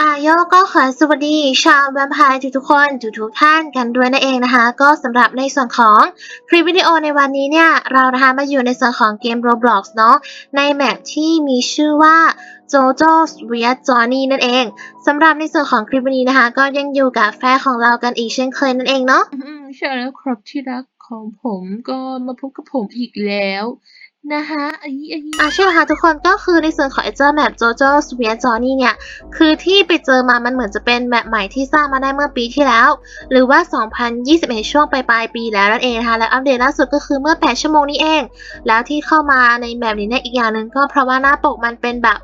อาโยก็ขอสวัสดีชาวแวมไพร์ทุกๆคนทุกๆท่านกันด้วยนั่นเองนะคะ ก็สำหรับในส่วนของคลิปวิดีโอในวันนี้เนี่ย เรานะคะมาอยู่ในส่วนของเกม Roblox เนาะในแมปที่มีชื่อว่า JoJo's Weird Journey นั่นเองสำหรับในส่วนของคลิปวันนี้นะคะ ก็ยังอยู่กับแฟนของเรากันอีกเช่นเคยนั่นเองเนาะอืมใช่แล้วครับที่รักของผมก็มาพบกับผมอีกแล้วนะคะไอ้ไอ้อะใช่ค่ะทุกคนก็คือในส่วนของ a อเจอร์แมป JoJo's Weird Journey เนี่ย คือที่ไปเจอมามันเหมือนจะเป็นแมปใหม่ที่สร้างมาได้เมื่อปีที่แล้ว หรือว่า 2021 ช่วงปลายปลายๆปีแล้วนั่นเองนะคะแล้วอัปเดตล่าสุดก็คือเมื่อ 8 ชั่วโมงนี้เอง แล้วที่เข้ามาในแมปนี้เนี่ยอีกอย่างหนึ่งก็เพราะว่าหน้าปกมันเป็นแบบ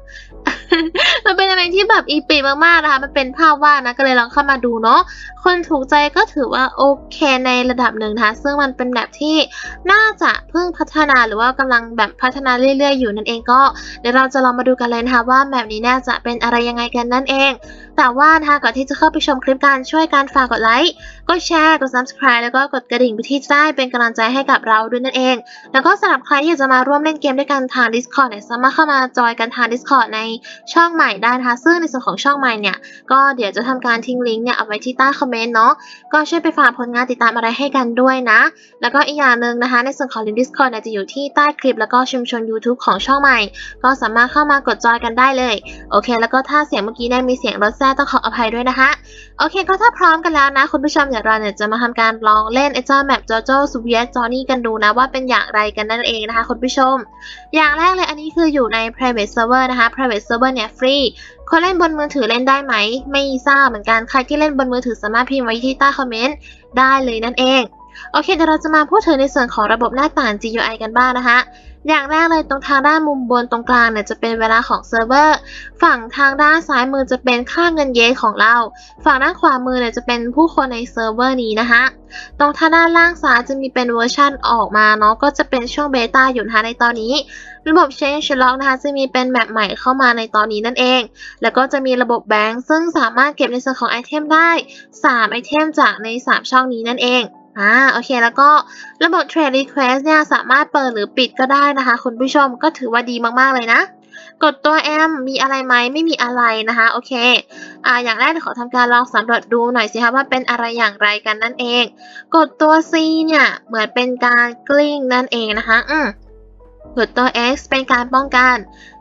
มันเป็นอะไรที่แบบอีปีมากๆนะคะ มันเป็นภาพวาดนะ ก็เลยลองเข้ามาดูเนาะ คนถูกใจก็ถือว่าโอเคในระดับหนึ่งนะคะ ซึ่งมันเป็นแบบที่น่าจะเพิ่งพัฒนาหรือว่ากำลังแบบพัฒนาเรื่อย ๆ อยู่นั่นเองก็ เดี๋ยวเราจะลองมาดูกันเลยนะคะว่าแบบนี้น่าจะเป็นอะไรยังไงกันนั่นเองแต่ว่านะคะก่อนที่จะเข้าไปชมคลิปการช่วยการฝากกดไลค์ กดแชร์ กด subscribe แล้วก็กดกระดิ่งเพื่อที่จะได้เป็นกำลังใจให้กับเราด้วยนั่นเอง แล้วก็สำหรับใครที่อยากจะมาร่วมเล่นเกมด้วยกันทาง Discord เนี่ยสามารถเข้ามาจอยกันทาง Discord ในช่องใหม่ได้นะคะซึ่งในส่วนของช่องใหม่เนี่ยก็เดี๋ยวจะทำการทิ้งลิงก์เนี่ยเอาไว้ที่ใต้คอมเมนต์เนาะก็ช่วยไปฝากผลงานติดตามอะไรให้กันด้วยนะ แล้วก็อีกอย่างหนึ่งนะคะ ในส่วนของลิงก์ Discord เนี่ยจะอยู่ที่ใต้คลิป แล้วก็ชุมชน YouTube ของช่องใหม่ ก็สามารถเข้ามากดจอยกันได้เลยโอเค แล้วก็ถ้าเสียงเมื่อกี้เนี่ยมีเสียงรถแซ่ต้องขออภัยด้วยนะคะ โอเคก็ถ้าพร้อมกันแล้วนะ คุณผู้ชมเดี๋ยวเราเนี่ยจะมาทำการลองเล่นไอ้เจ้าแมป JoJo s w e e t Journey กันดูนะว่าเป็นอย่างไรกันนั่นเองนะคะ คุณผู้ชม อย่างแรกเลยอันนี้คืออยู่ใน private server นะคะ private server เนี่ยฟรีคนเล่นบนมือถือเล่นได้ไหม ไม่ทราบเหมือนกันใครที่เล่นบนมือถือสามารถพิมพ์ไว้ที่ใต้คอมเมนต์ได้เลยนั่นเอง โอเคเดี๋ยวเราจะมาพูดถึงในส่วนของระบบหน้าต่าง GUI กันบ้างนะคะ อย่างแรกเลยตรงทางด้านมุมบนตรงกลางเนี่ยจะเป็นเวลาของเซิร์ฟเวอร์ ฝั่งทางด้านซ้ายมือจะเป็นค่าเงินเยนของเรา ฝั่งด้านขวามือเนี่ยจะเป็นผู้คนในเซิร์ฟเวอร์นี้นะคะตรงทางด้านล่างซ้ายจะมีเป็นเวอร์ชันออกมาเนาะก็จะเป็นช่วงเบต้าอยู่นะคะในตอนนี้ ระบบ Change Log นะคะจะมีเป็นแมปใหม่เข้ามาในตอนนี้นั่นเอง แล้วก็จะมีระบบแบงค์ซึ่งสามารถเก็บในส่วนของไอเทมได้3ไอเทมจากใน 3 ช่องนี้นั่นเอง อ่าโอเคแล้วก็ระบบ Trade Request เนี่ยสามารถเปิดหรือปิดก็ได้นะคะ คุณผู้ชมก็ถือว่าดีมากๆเลยนะ กดตัว M มีอะไรไหมไม่มีอะไรนะคะ โอเคอ่าอย่างแรกขอทำการลองสำรวจดูหน่อยสิคะว่าเป็นอะไรอย่างไรกันนั่นเอง กดตัว C เนี่ยเหมือนเป็นการกลิ้งนั่นเองนะคะ อืมกดตัว X เป็นการป้องกัน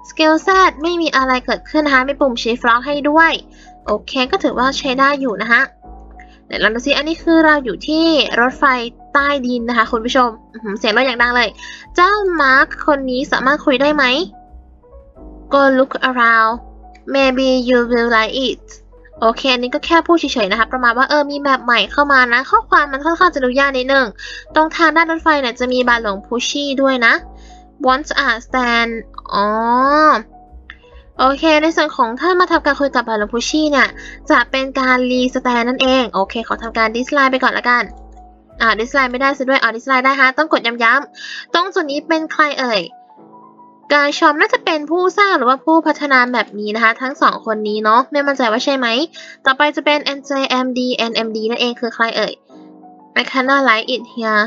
Skill Z ไม่มีอะไรเกิดขึ้นนะคะมีปุ่ม Shift Lock ให้ด้วย โอเค ก็ถือว่าใช้ได้อยู่นะคะ เดี๋ยวเราดูซิอันนี้คือเราอยู่ที่รถไฟใต้ดินนะคะคุณผู้ชมเสียงรถอย่างดังเลย เจ้ามาร์คคนนี้สามารถคุยได้ไหม Go look around maybe you will like it โอเค อันนี้ก็แค่พูดเฉยๆนะคะ ประมาณว่าเออ มีแมปใหม่เข้ามานะ ข้อความมันค่อนข้างจะดูยากนิดนึง ตรงทางด้านรถไฟเนี่ยจะมีบาหลงพุชี่ด้วยนะ want a stand อ๋อ โอเค ในส่วนของถ้ามาทำการคุยกับบาลงพุชชี่เนี่ย จะเป็นการรีสแตนนั่นเอง โอเค ขอทำการดิสไลน์ไปก่อนละกันอ่าดิสไลน์ไม่ได้ซะด้วยอ่าดิสไลน์ได้ฮะ ต้องกดย้ำๆตรงจุดนี้เป็นใครเอ่ยกายชอมน่าจะเป็นผู้สร้างหรือว่าผู้พัฒนาแบบนี้นะคะ ทั้งสองคนนี้เนาะไม่มั่นใจว่าใช่ไหม ต่อไปจะเป็น NJMD NMD นั่นเองคือใครเอ่ย I cannot like it here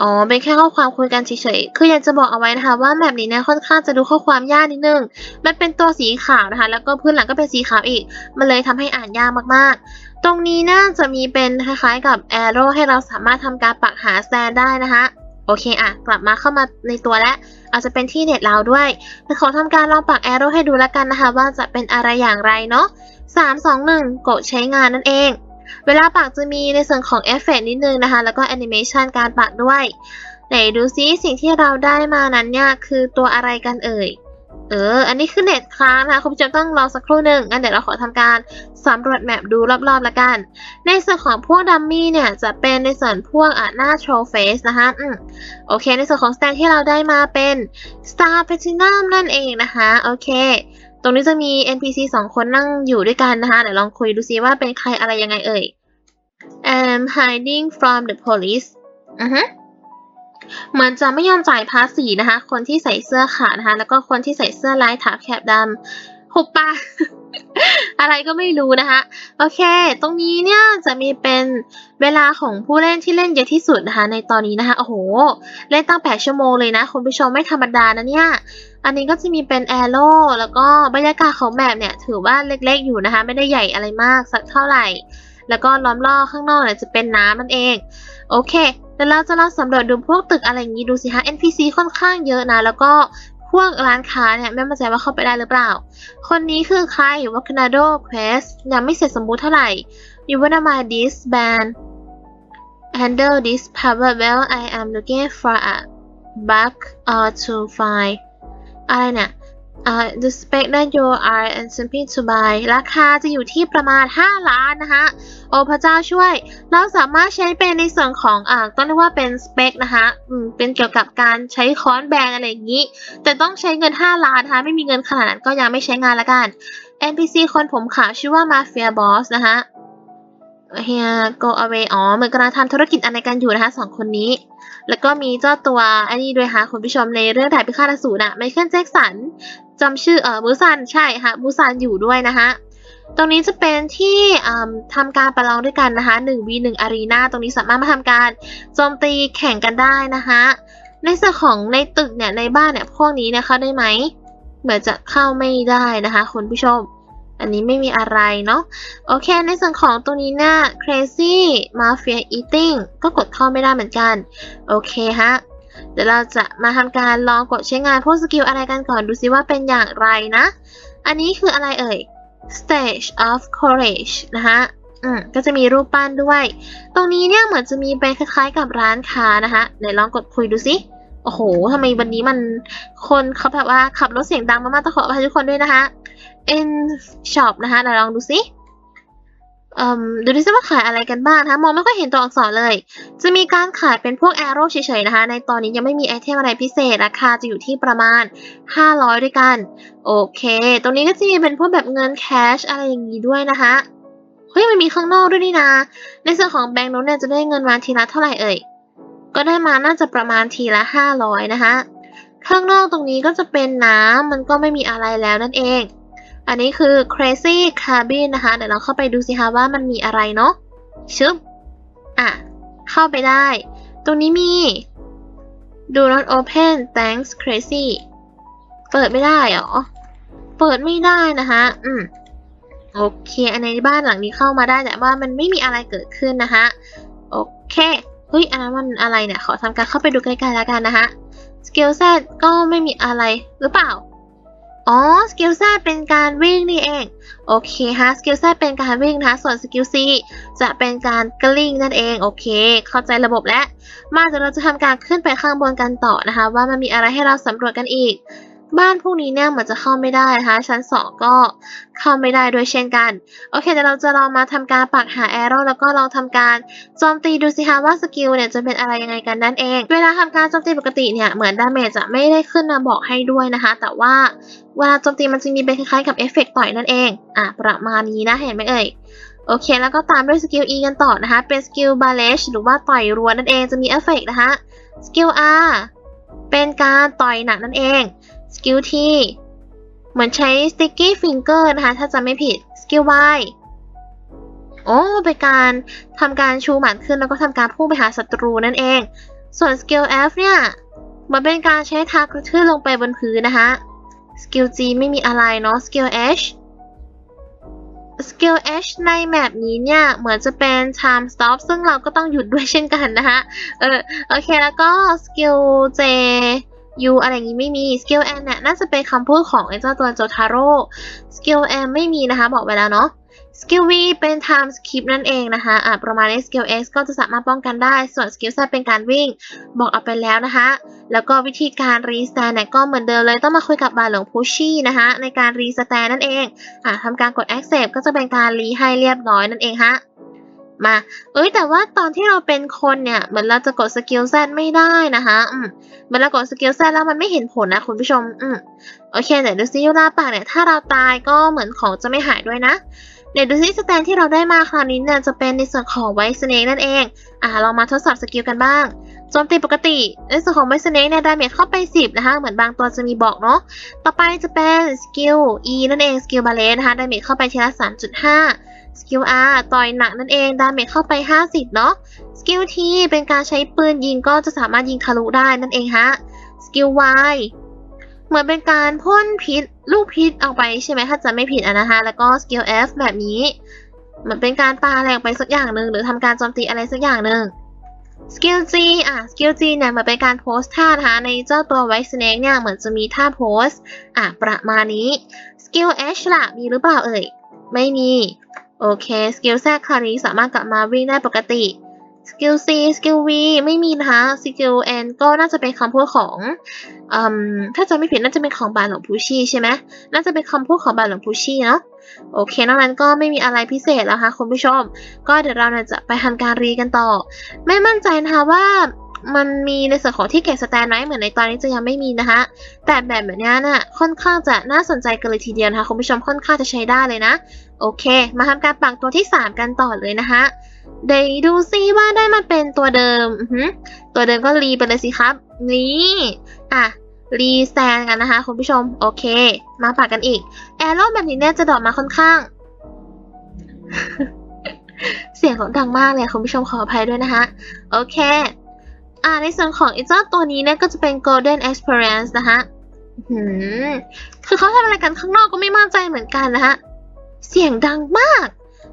อ๋อ เป็นแค่ข้อความคุยกันเฉยๆ คืออยากจะบอกเอาไว้นะคะว่าแบบนี้เนี่ยค่อนข้างจะดูข้อความยากนิดนึง มันเป็นตัวสีขาวนะคะ แล้วก็พื้นหลังก็เป็นสีขาวอีก มันเลยทำให้อ่านยากมากๆ ตรงนี้น่าจะมีเป็นคล้ายๆกับ arrow ให้เราสามารถทำการปักหา stand ได้นะคะโอเคอะกลับมาเข้ามาในตัวแล้วอาจจะเป็นที่เน็ตเราด้วยแต่ขอทำการลองปักแอโร่ให้ดูแล้วกันนะคะ ว่าจะเป็นอะไรอย่างไรเนาะ3 2 1 กดใช้งานนั่นเอง เวลาปักจะมีในส่วนของเอฟเฟกนิดนึงนะคะ แล้วก็แอนิเมชันการปักด้วย ไหนดูซิสิ่งที่เราได้มานั้นเนี่ยคือตัวอะไรกันเอ่ย เออ อันนี้คือเน็ตค้างนะคะคุณผู้ชมต้องรอสักครู่หนึ่งงั้นเดี๋ยวเราขอทำการสำรวจแมปดูรอบๆละกัน ในส่วนของพวกดัมมี่เนี่ยจะเป็นในส่วนพวกอะหน้าโชว์เฟสนะคะอืมโอเค ในส่วนของสแตนที่เราได้มาเป็น Star Platinum นั่นเองนะคะ โอเค ตรงนี้จะมี NPC 2คนนั่งอยู่ด้วยกันนะคะ เดี๋ยวลองคุยดูซิว่าเป็นใครอะไรยังไงเอ่ย I'm hiding from the police อือฮึเหมือนจะไม่ยอมจ่ายภาษีนะคะ คนที่ใส่เสื้อขาวนะคะ แล้วก็คนที่ใส่เสื้อลายถาแคบดำหุบปากอะไรก็ไม่รู้นะคะ โอเค ตรงนี้เนี่ยจะมีเป็นเวลาของผู้เล่นที่เล่นเยอะที่สุดนะคะ ในตอนนี้นะคะ โอ้โห เล่นตั้งแปดชั่วโมงเลยนะ คุณผู้ชมไม่ธรรมดานะเนี่ย อันนี้ก็จะมีเป็นแอโร่แล้วก็บรรยากาศของแบบเนี่ยถือว่าเล็กๆอยู่นะคะ ไม่ได้ใหญ่อะไรมากสักเท่าไหร่ แล้วก็ล้อมรอบข้างนอกเนี่ยจะเป็นน้ำนั่นเอง โอเคเดี๋ยวเราจะลองสำรวจดูพวกตึกอะไรอย่างนี้ดูสิฮะ NPC ค่อนข้างเยอะนะ แล้วก็พวกร้านค้าเนี่ยไม่มั่นใจว่าเข้าไปได้หรือเปล่า คนนี้คือใครว a ค a d o Quest ยังไม่เสร็จสมบูรณ์เท่าไหร่ You wanna buy this band handle this power well I am looking for a bug or to find อะไรเนี่ย uh, the spec that you are attempting to buy ราคาจะอยู่ที่ประมาณ 5 ล้านนะคะโอ้พระเจ้าช่วย เราสามารถใช้เป็นในส่วนของอ่าต้องเรียกว่าเป็นสเปคนะคะอืมเป็นเกี่ยวกับการใช้ค้อนแบงอะไรอย่างนี้ แต่ต้องใช้เงิน 5 ล้านนะคะไม่มีเงินขนาดนั้นก็ยังไม่ใช้งานละกัน NPC คนผมขาวชื่อว่า Mafia Boss นะคะ เฮีย go away อ๋อเหมือนกำลังทำธุรกิจอะไรกันอยู่นะคะสองคนนี้ แล้วก็มีเจ้าตัวอันนี้ด้วยค่ะคุณผู้ชมในเรื่องถ่ายพิฆาตอสูรอะไมเคิลแจ็คสันจำชื่อเออบูซันใช่ค่ะบูซันอยู่ด้วยนะคะตรงนี้จะเป็นที่ทำการประลองด้วยกันนะคะ 1 v 1 Arena ตรงนี้สามารถมาทำการโจมตีแข่งกันได้นะคะ ในส่วนของในตึกเนี่ยในบ้านเนี่ยพวกนี้เนี่ยเข้าได้ไหมเหมือนจะเข้าไม่ได้นะคะคุณผู้ชม อันนี้ไม่มีอะไรเนาะโอเค ในส่วนของตรงนี้เนี่ย crazy mafia eating ก็กดเข้าไม่ได้เหมือนกัน โอเคฮะ เดี๋ยวเราจะมาทำการลองกดใช้งานพวกสกิลอะไรกันก่อนดูซิว่าเป็นอย่างไรนะ อันนี้คืออะไรเอ่ย stage of courage นะคะอืมก็จะมีรูปปั้นด้วย ตรงนี้เนี่ยเหมือนจะมีเป็นคล้ายๆกับร้านค้านะคะเดี๋ยวลองกดคุยดูสิ โอ้โหทำไมวันนี้มันคนเขาแบบว่าขับรถเสียงดังมากๆต้องขออภัยทุกคนด้วยนะคะ in shop นะคะเดี๋ยวลองดูสิเอ่มดูดิซิว่าขายอะไรกันบ้างนะคะมองไม่ค่อยเห็นตัวอักษรเลย จะมีการขายเป็นพวก arrow เฉยๆนะคะ ในตอนนี้ยังไม่มีไอเทมอะไรพิเศษราคาจะอยู่ที่ประมาณ 500 ด้วยกัน โอเค ตรงนี้ก็จะมีเป็นพวกแบบเงินแคชอะไรอย่างนี้ด้วยนะคะเฮ้ยมันมีข้างนอกด้วยนี่นะ ในส่วนของแบงค์โน้นเนี่ยจะได้เงินมาทีละเท่าไหร่เอ่ย ก็ได้มาน่าจะประมาณทีละ 500 นะคะ ข้างนอกตรงนี้ก็จะเป็นน้ำมันก็ไม่มีอะไรแล้วนั่นเอง อันนี้คือ crazy cabin นะคะ เดี๋ยวเราเข้าไปดูสิคะว่ามันมีอะไรเนาะชึบอะ เข้าไปได้ ตรงนี้มี do not open thanks crazy เปิดไม่ได้หรอ เปิดไม่ได้นะคะ อืม โอเค อันในบ้านหลังนี้เข้ามาได้แต่ว่ามันไม่มีอะไรเกิดขึ้นนะคะ โอเค เฮ้ยอันนั้นมันอะไรเนี่ย ขอทำการเข้าไปดูใกล้ๆแล้วกันนะคะสกิล Z ก็ไม่มีอะไรหรือเปล่า อ๋อสกิล Z เป็นการวิ่งนี่เอง โอเคฮะสกิล Z เป็นการวิ่งนะส่วนสกิล C จะเป็นการกลิ้งนั่นเอง โอเค เข้าใจระบบแล้ว มาเดี๋ยวเราจะทำการขึ้นไปข้างบนกันต่อนะคะ ว่ามันมีอะไรให้เราสำรวจกันอีก บ้านพวกนี้เนี่ยเหมือนจะเข้าไม่ได้นะคะ ชั้น 2 ก็เข้าไม่ได้ด้วยเช่นกัน โอเคเดี๋ยวเราจะลองมาทำการปักหาแอโร่แล้วก็ลองทำการโจมตีดูสิคะว่าสกิลเนี่ยจะเป็นอะไรยังไงกันนั่นเอง เวลาทำการโจมตีปกติเนี่ยเหมือนดาเมจจะไม่ได้ขึ้นมาบอกให้ด้วยนะคะ แต่ว่าเวลาโจมตีมันจะมีเป็นคล้ายๆกับเอฟเฟกต์ต่อยนั่นเอง อะประมาณนี้นะเห็นไหมเอ่ยโอเค แล้วก็ตามด้วยสกิล E กันต่อนะคะ เป็นสกิลบาเลชหรือว่าต่อยรัวนั่นเองจะมีเอฟเฟกต์นะคะ สกิล R เป็นการต่อยหนักนั่นเอง สกิล T เหมือนใช้ sticky finger นะคะ ถ้าจำไม่ผิดสกิล Y โอ้เป็นการทำการชูหมัดขึ้นแล้วก็ทำการพุ่งไปหาศัตรูนั่นเอง ส่วนสกิล F เนี่ยเหมันเป็นการใช้ทากระทืบลงไปบนพื้นนะคะสกิล G ไม่มีอะไรเนาะสกิล H สกิล H ในแมปนี้เนี่ย เหมือนจะเป็น time stop ซึ่งเราก็ต้องหยุดด้วยเช่นกันนะคะเออโอเคแล้วก็สกิล J U อะไรอย่างนี้ไม่มีสกิล N เนี่ยน่าจะเป็นคำพูดของไอ้เจ้าตัวโจทาโร่สกิล M ไม่มีนะคะ บอกไปแล้วเนาะสกิล V เป็น time skip นั่นเองนะคะอะประมาณนี้สกิล X ก็จะสามารถป้องกันได้ ส่วนสกิล Z เป็นการวิ่ง บอกเอาไปแล้วนะคะ แล้วก็วิธีการรีสแตนเนี่ยก็เหมือนเดิมเลยต้องมาคุยกับบาหลวงพุชชี่นะคะในการรีสแตนนั่นเองอะทำการกด accept ก็จะเป็นการรีให้เรียบร้อยนั่นเองฮะ มา เอ้ยแต่ว่าตอนที่เราเป็นคนเนี่ยเหมือนเราจะกดสกิล Z ไม่ได้นะคะอืมเหมือนเรากดสกิล Z แล้วมันไม่เห็นผลนะคุณผู้ชมอืมโอเคเดี๋ยวดูซิยูราปากเนี่ยถ้าเราตายก็เหมือนของจะไม่หายด้วยนะเดี๋ยวดูซิสแตนที่เราได้มาคราวนี้เนี่ยจะเป็นในส่วนของไวสเนกนั่นเอง อ่าเรามาทดสอบสกิลกันบ้างโจมตีปกติในส่วนของไวสเนกเนี่ยดาเมจเข้าไป 10 นะคะ เหมือนบางตัวจะมีบอกเนาะ ต่อไปจะเป็นสกิล E นั่นเอง สกิลบาเลนนะคะ ดาเมจเข้าไปทีละ3.5 สกิล R ต่อยหนักนั่นเอง ดาเมจเข้าไป 50 เนาะ สกิล T เป็นการใช้ปืนยิงก็จะสามารถยิงทะลุได้นั่นเองฮะ สกิล Y เหมือนเป็นการพ่นพิษลูกพิษออกไปใช่ไหมถ้าจะไม่ผิดอะนะคะแล้วก็สกิล F แบบนี้ เหมือนเป็นการปาแรงไปสักอย่างหนึ่งหรือทำการโจมตีอะไรสักอย่างหนึ่งสกิล G อะ สกิล G เนี่ยเหมือนเป็นการโพสท่านะคะในเจ้าตัวไวสเนกเนี่ยเหมือนจะมีท่าโพสอะประมาณนี้ สกิล H ล่ะมีหรือเปล่าเอ่ย ไม่มี โอเค สกิล Z คราวนี้สามารถกลับมาวิ่งได้ปกติ สกิล C สกิล V ไม่มีนะคะ สกิล N ก็น่าจะเป็นคำพูดของอถ้าจะไม่ผิดน่าจะเป็นของบาหลวงพูชีใช่ไหมน่าจะเป็นคำพูดของบาหลวงพูชีเนาะ โอเคนอกนั้นก็ไม่มีอะไรพิเศษแล้วค่ะคุณผู้ชม ก็เดี๋ยวเราจะไปทำการรีกันต่อ ไม่มั่นใจนะคะว่า มันมีในส่วนของที่เก็บสแตนไหมเหมือนในตอนนี้จะยังไม่มีนะคะแต่แบบแบบนี้น่ะค่อนข้างจะน่าสนใจกันเลยทีเดียวนะคะคุณผู้ชมค่อนข้างจะใช้ได้เลยนะโอเค มาทำการปักตัวที่ 3 กันต่อเลยนะคะเดี๋ยวดูซิว่าได้มาเป็นตัวเดิมตัวเดิมก็รีไปเลยสิครับ นี่อะรีสแตนกันนะคะคุณผู้ชมโอเค มาปักกันอีกแอโร่แบบนี้เนี่ยจะดอกมาค่อนข้าง เสียงเขาดังมากเลยคุณผู้ชมขออภัยด้วยนะคะโอเค อ่าในส่วนของไอ้เจ้าตัวนี้เนี่ยก็จะเป็น golden experience นะคะหือคือเขาทำอะไรกันข้างนอกก็ไม่มั่นใจเหมือนกันนะคะเสียงดังมาก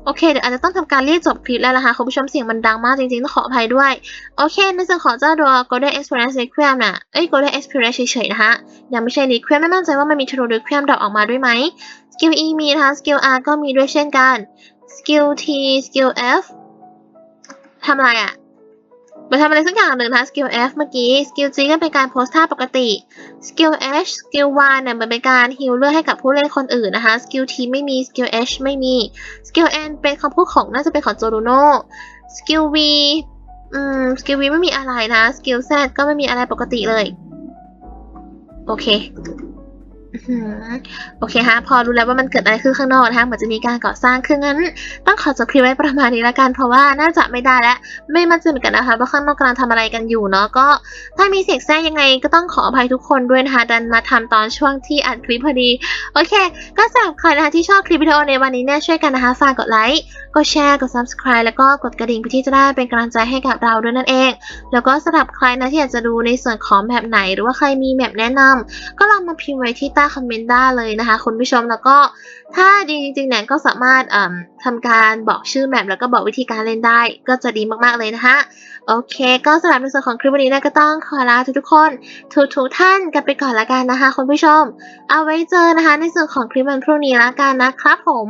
โอเค เดี๋ยวอาจจะต้องทำการเรีบจบคลิปแล้วนะคะคุณผู้ชมเสียงมันดังมากจริงๆ ต้องขออภัยด้วย โอเค ในส่วนของเจ้าตัว golden experience requiem น่ะเอ้ย golden experience เฉยๆ นะคะยังไม่ใช่ requiem ไม่มั่นใจว่ามันมี true requiem ดรอปออกมาด้วยไหม skill E มีนะคะ skill R ก็มีด้วยเช่นกัน skill T skill F ทำอะไรอะ่ะ ไปทำอะไรสักอย่างหนึ่งนะคะ skill F เมื่อกี้ skill G ก็เป็นการโพสท่าปกติ skill H skill Y เนี่ยมันเป็นการฮิลเลือดให้กับผู้เล่นคนอื่นนะคะ skill T ไม่มี skill H ไม่มี skill N เป็นคำพูดของน่าจะเป็นของโจรูโน่ skill V อืม skill V ไม่มีอะไรนะ skill Z ก็ไม่มีอะไรปกติเลย โอเค โอเคฮะ พอรู้แล้วว่ามันเกิดอะไรขึ้นข้างนอกนะคะเหมือนจะมีการก่อสร้างคืองั้น ต้องขอจบคลิปไว้ประมาณนี้ละกัน เพราะว่าน่าจะไม่ได้แล้วไม่มั่นใจเหมือนกันนะคะว่าข้างนอกกำลังทำอะไรกันอยู่เนาะก็ถ้ามีเสียงแทรกยังไงก็ต้องขออภัยทุกคนด้วยนะคะดันมาทำตอนช่วงที่อัดคลิปพอดี โอเค ก็สำหรับใครนะคะที่ชอบคลิปวิดีโอในวันนี้เนี่ยช่วยกันนะคะฝากกดไลค์ กดแชร์ กด subscribe แล้วก็กดกระดิ่งเพื่อที่จะได้เป็นกำลังใจให้กับเราด้วยนั่นเอง แล้วก็สำหรับใครนะที่อยากจะดูในส่วนของแบบไหน หรือว่าใครมีแบบแนะนำก็ลองมาพิมพ์ไว้ที่ใต้คอมเมนต์ได้เลยนะคะคุณผู้ชมแล้วก็ถ้าดีจริงๆเนี่ยก็สามารถเอ่มทำการบอกชื่อแมปแล้วก็บอกวิธีการเล่นได้ ก็จะดีมากๆเลยนะคะโอเค ก็สำหรับในส่วนของคลิปวันนี้นะก็ต้องขอลาทุกๆคนทุกๆท่านกันไปก่อนละกันนะคะคุณผู้ชม เอาไว้เจอนะคะในส่วนของคลิปวันพรุ่งนี้ละกันนะครับผม